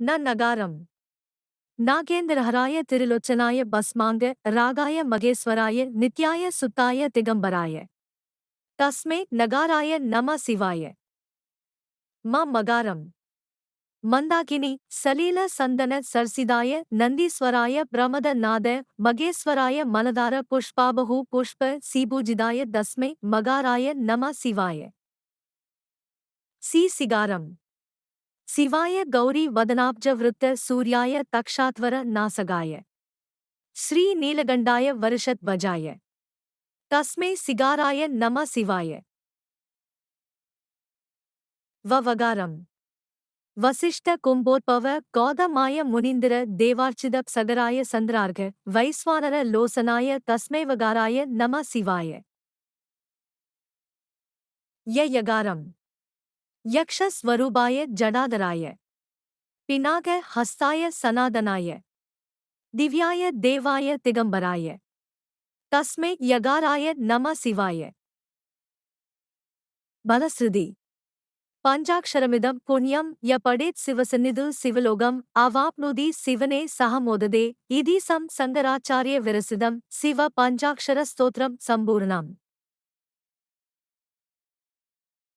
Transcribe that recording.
न नगारम नागेंद्र तिरलोचनाय भस्मांग रागाय मगेश्वराय नित्याय सुताय तिगंबराय तस्मे नगाराय नम शिवाय मगारम मंदाकिनी सलील संदन सरसिदाय नंदीस्वराय प्रमद नाद मगेश्वराय मलदार पुष्पाबहु पुष्प सीबूजिदाय दस्मे मगाराय नम शिवाय सी सिगारम சிவாய கௌரி வதனாப்ஜவிருத்த சூர்யாய தக்ஷாத்வர நாசகாய. ஸ்ரீ நீலகண்டாய வருஷத் பஜாய. தஸ்மே சிகாராய நம சிவாய. வவகாரம். வசிஷ்ட கும்போத்பவ கோதமாய முனிந்திர தேவார்ச்சித சகராய சந்திரார்க வைஸ்வானர லோசனாய தஸ்மேவகாராய நம சிவாய. யயகாரம். யக்ஷஸ்வரூபாய ஜடாதராய. பினாக ஹஸ்தாய சனாதனாய. திவ்யாய தேவாய திகம்பராய. தஸ்மை யகாராய நம சிவாய. பலஸ்ருதி. பஞ்சாட்சரமிதம் புண்ணியம் ய படேத் சிவசன்னிது சிவலோகம் அவாப்னுதி சிவனே சகமோததே இதி சம் சங்கராச்சாரிய விரசிதம் சிவ பஞ்சாட்சர ஸ்தோத்திரம் சம்பூர்ணம்.